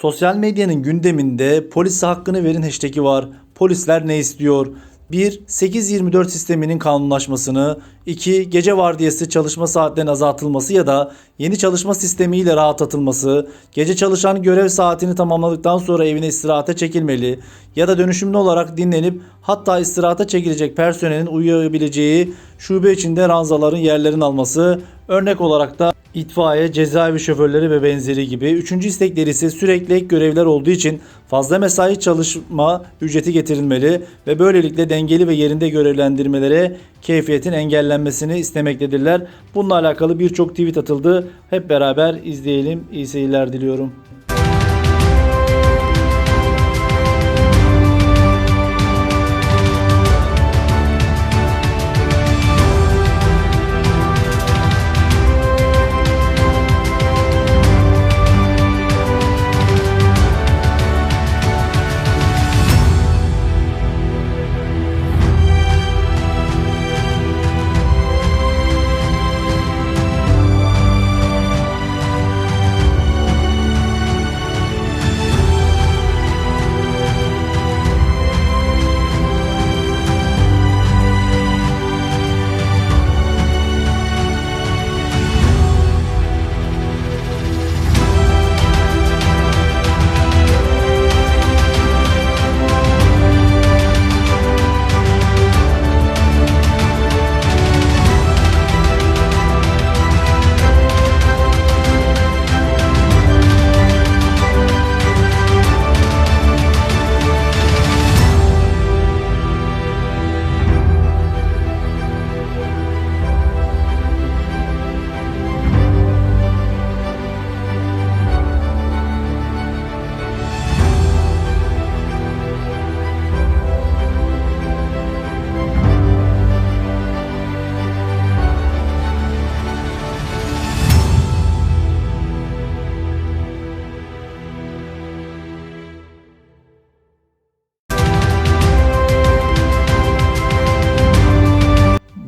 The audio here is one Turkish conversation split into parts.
Sosyal medyanın gündeminde polise hakkını verin hashtag'i var. Polisler ne istiyor? 1. 8-24 sisteminin kanunlaşmasını, 2. Gece vardiyası çalışma saatlerinin azaltılması ya da yeni çalışma sistemiyle rahatlatılması, gece çalışan görev saatini tamamladıktan sonra evine istirahate çekilmeli ya da dönüşümlü olarak dinlenip hatta istirahate çekilecek personelin uyuyabileceği şube içinde ranzaların yerlerini alması, örnek olarak da itfaiye, cezaevi şoförleri ve benzeri gibi. Üçüncü istekleri ise sürekli ek görevler olduğu için fazla mesai çalışma ücreti getirilmeli ve böylelikle dengeli ve yerinde görevlendirmelere keyfiyetin engellenmesini istemektedirler. Bununla alakalı birçok tweet atıldı. Hep beraber izleyelim. İyi seyirler diliyorum.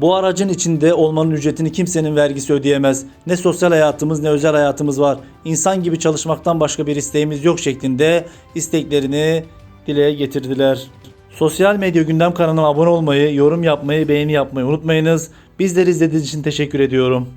Bu aracın içinde olmanın ücretini kimsenin vergisi ödeyemez. Ne sosyal hayatımız ne özel hayatımız var. İnsan gibi çalışmaktan başka bir isteğimiz yok şeklinde isteklerini dile getirdiler. Sosyal medya gündem kanalına abone olmayı, yorum yapmayı, beğeni yapmayı unutmayınız. Bizleri izlediğiniz için teşekkür ediyorum.